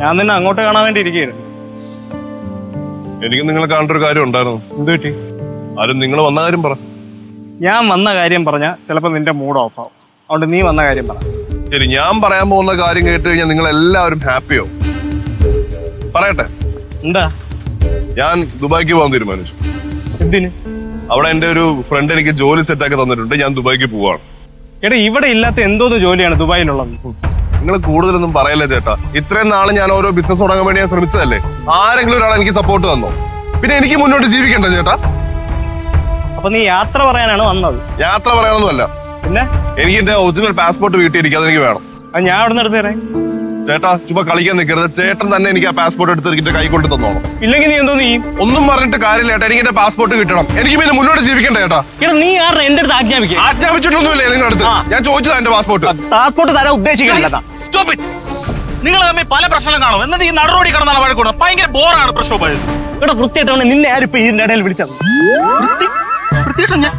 ഞാൻ നിന്നെ അങ്ങോട്ട് കാണാൻ വേണ്ടി ഇരിക്കുകയായിരുന്നു. എനിക്ക് നിങ്ങളെ കാണേണ്ട ഒരു കാര്യം ഉണ്ടായിരുന്നു. എന്ത് പറ്റി? ആരും നിങ്ങൾ വന്ന കാര്യം പറ. ഞാൻ വന്ന കാര്യം പറഞ്ഞാൽ ചിലപ്പോ നിന്റെ മൂഡ് ഓഫ് ആവും. അതുകൊണ്ട് നീ വന്ന കാര്യം പറ. ശരി ഞാൻ പറയാൻ പോകുന്ന കാര്യം കേട്ട് കഴിഞ്ഞാൽ നിങ്ങൾ എല്ലാവരും ഹാപ്പിയോ പറയട്ടെ? എന്താ? ഞാൻ ദുബായിക്ക് പോകാൻ തീരുമാനിച്ചു. എന്തിന്? അവിടെ എന്റെ ഒരു ഫ്രണ്ട് എനിക്ക് ജോലി സെറ്റാക്കി തന്നിട്ടുണ്ട്. ഞാൻ ദുബായിക്ക് പോവാണ്. എടാ ഇവിടെ ഇല്ലാത്ത എന്തോന്ന് ജോലിയാണ് ദുബായിലുള്ളത്? നിങ്ങൾ കൂടുതലൊന്നും പറയല്ലേ ചേട്ടാ? ഇത്രയും നാളെ ഞാൻ ഓരോ ബിസിനസ് തുടങ്ങാൻ വേണ്ടി ഞാൻ ശ്രമിച്ചതല്ലേ? ആരെങ്കിലും ഒരാൾ എനിക്ക് സപ്പോർട്ട് തന്നോ? പിന്നെ എനിക്ക് മുന്നോട്ട് ജീവിക്കണ്ട ചേട്ടാ? അപ്പൊ നീ യാത്ര പറയാനാണ് വന്നത്. യാത്ര പറയാനൊന്നുമല്ല. പിന്നെ? എനിക്ക് എന്റെ ഒറിജിനൽ പാസ്പോർട്ട് വീട്ടിൽ ഇരിക്കും അതെനിക്ക് വേണം. അത് ഞാൻ അവിടെ നിന്ന് എടുത്തു തരാം. ചേട്ടാ ചുമ്മാ കളിക്കാൻ നിൽക്കരുത്. ചേട്ടൻ തന്നെ എനിക്ക് ആ പാസ്പോർട്ട് എടുത്ത് എന്റെ കൈ കൊണ്ട് തന്നോളൂ. ഇല്ലെങ്കിൽ നീ എന്തോ നീ ഒന്നും പറഞ്ഞിട്ട് കാര്യമില്ല ചേട്ടാ. എനിക്ക് എന്റെ പാസ്പോർട്ട് കിട്ടണം. എനിക്ക് പിന്നെ മുന്നോട്ട് ജീവിക്കണ്ട ചേട്ടാ? എടാ നീ ആരുടെ എന്റെ അടുത്ത് ആജ്ഞാപിക്കുക ആജ്ഞാപിച്ചിട്ടൊന്നുമില്ലേ നിങ്ങളുടെ അടുത്ത്. ഞാൻ ചോദിച്ചതാ എന്റെ പാസ്പോർട്ട് പാസ്പോർട്ട് തരാൻ ഉദ്ദേശിക്കുന്നില്ല സ്റ്റോപ്പ് ഇറ്റ് നിങ്ങൾ തമ്മിൽ പല പ്രശ്നങ്ങളും കാണും. എന്നിട്ട് ഈ നടുറോടി കടന്നാണ് വഴക്കൂടുന്നത് ഭയങ്കര ബോറാണ് പ്രക്ഷോഭം ഇവിടെ വൃത്തിയായിട്ടാണ് നിന്നെ ആരിപ്പോ ഇതിന്റെ ഇടയിൽ വിളിച്ചത്. വൃത്തി വൃത്തിയായിട്ടോ ഞാൻ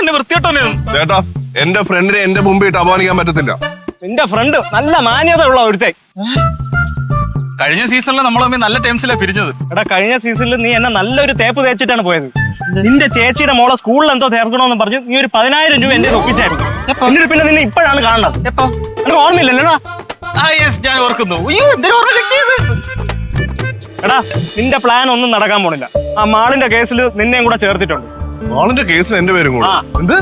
എന്നെ വൃത്തിയായിട്ടോ ചേട്ടാ എന്റെ ഫ്രണ്ടിനെ എന്റെ മുമ്പിട്ട് അപമാനിക്കാൻ പറ്റത്തില്ല. നിന്റെ ഫ്രണ്ട് നല്ല മാന്യത ഉള്ള ഒരു കഴിഞ്ഞ സീസണിൽ നമ്മൾ തമ്മിൽ നല്ല ടൈംസിലാണ് പിരിഞ്ഞത്. എടാ കഴിഞ്ഞ സീസണിൽ നീ എന്നെ നല്ലൊരു തേപ്പ് തേച്ചിട്ടാണ് പോയത്. നിന്റെ ചേച്ചിയുടെ മോളെ സ്കൂളിൽ എന്തോ ചേർക്കണമെന്ന് പറഞ്ഞ് നീ ഒരു പതിനായിരം രൂപ എന്റെ ഒപ്പിച്ചായിരുന്നു. എന്നിട്ട് പിന്നെ നിന്നെ ഇപ്പോഴാണ് കാണുന്നത്. എപ്പോ? എനിക്ക് ഓർമ്മയില്ലല്ലോടാ? ആ യെസ് ഞാൻ ഓർക്കുന്നു. അയ്യോ ഓർമ്മ എടാ നിന്റെ പ്ലാൻ ഒന്നും നടക്കാൻ പോണില്ല. ആ മാളിന്റെ കേസിൽ നിന്നെയും കൂടെ ചേർത്തിട്ടുണ്ട്. മാളിന്റെ കേസ് എന്റെ പേരും കൂടെ. എന്ത്?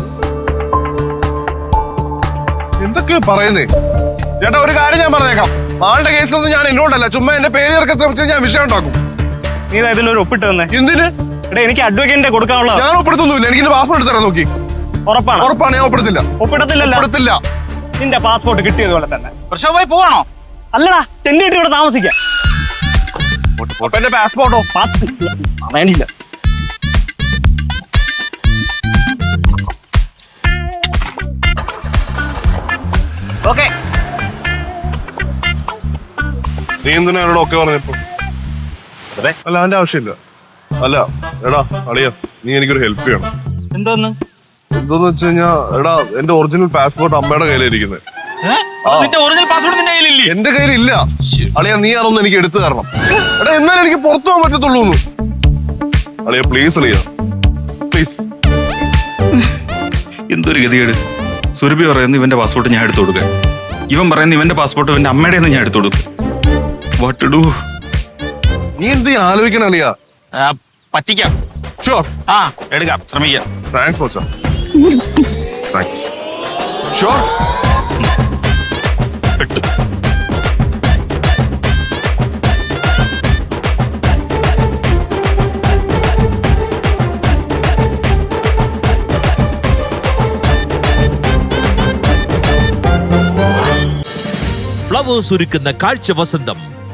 എന്തൊക്കെയോ പറയുന്നേ. ചേട്ടാ ഒരു കാര്യം ഞാൻ പറഞ്ഞേക്കാം. ആളുടെ കേസിലൊന്നും ഞാൻ എന്നോടല്ല ചുമ്മാ എന്റെ പേര് ശ്രമിച്ചു ഞാൻ വിഷയം ഉണ്ടാക്കും. നീ ഇതാ ഇതിലൊരു ഒപ്പിട്ട് തന്നെ. എന്തിന്? എടാ എനിക്ക് അഡ്വക്കേറ്റിന്റെ കൊടുക്കാനുള്ള ഞാൻ ഒപ്പിടുത്തൊന്നുമില്ല. എനിക്ക് എന്റെ പാസ്പോർട്ട് എടുത്തരാൻ നോക്കി. ഉറപ്പാണ്. ഉറപ്പാണ് ഞാൻ ഒപ്പിടത്തില്ല. ഒപ്പിടത്തില്ലല്ലോ. ഒപ്പിടത്തില്ല. നിന്റെ പാസ്പോർട്ട് കിട്ടിയതുപോലെ തന്നെ. പ്രക്ഷോഭമായി പോവാണോ? അല്ലടാ ടെന്റ് കിട്ടി ഇവിടെ താമസിക്കാം. എന്റെ പാസ്പോർട്ടോ പാസ് വേണ്ടിയില്ല. നീ എന്തിനാ എന്നോട് ഒക്കെ പറഞ്ഞപ്പോ? അതെ. അല്ല അതിന്റെ ആവശ്യമില്ല. അല്ല എടാ അളിയ നീ എനിക്കൊരു ഹെൽപ്പ് ചെയ്യണം. എന്താന്ന്? എന്തോന്ന് വെച്ച് കഴിഞ്ഞാ എടാ എന്റെ ഒറിജിനൽ പാസ്പോർട്ട് അമ്മയുടെ കയ്യിലിരിക്കുന്നത് എന്റെ നിന്റെ ഒറിജിനൽ പാസ്പോർട്ട് നിന്റെ കയ്യിലില്ലേ? എന്റെ കയ്യിലില്ല. അളിയ നീ ആണൊന്ന് എനിക്ക് എടുത്തു തരണം. എടാ എന്നാലും എനിക്ക് പുറത്തു പോകാൻ പറ്റത്തുള്ളൂ അളിയ പ്ലീസ് അളിയ പ്ലീസ് എന്തൊരു ഗതികേട്. സുരഭി പറയുന്നു ഇവന്റെ പാസ്പോർട്ട് ഞാൻ എടുത്തു കൊടുക്കാൻ. ഇവൻ പറയുന്നു ഇവന്റെ പാസ്പോർട്ട് ഇവന്റെ അമ്മയുടെ ഞാൻ എടുത്തു കൊടുക്കും. വാട്ട് ടു ഡു നീ എന്ത് ആലോചിക്കണ അളിയ പറ്റിക്കാം ഷുവർ ആ എടുക്കാം ശ്രമിക്കാം താങ്ക്സ് മച്ച താങ്ക്സ് ഷുവർ പെട്ടു ഫ്ലവേഴ്സ് ഒരുക്കുന്ന കാഴ്ച വസന്തം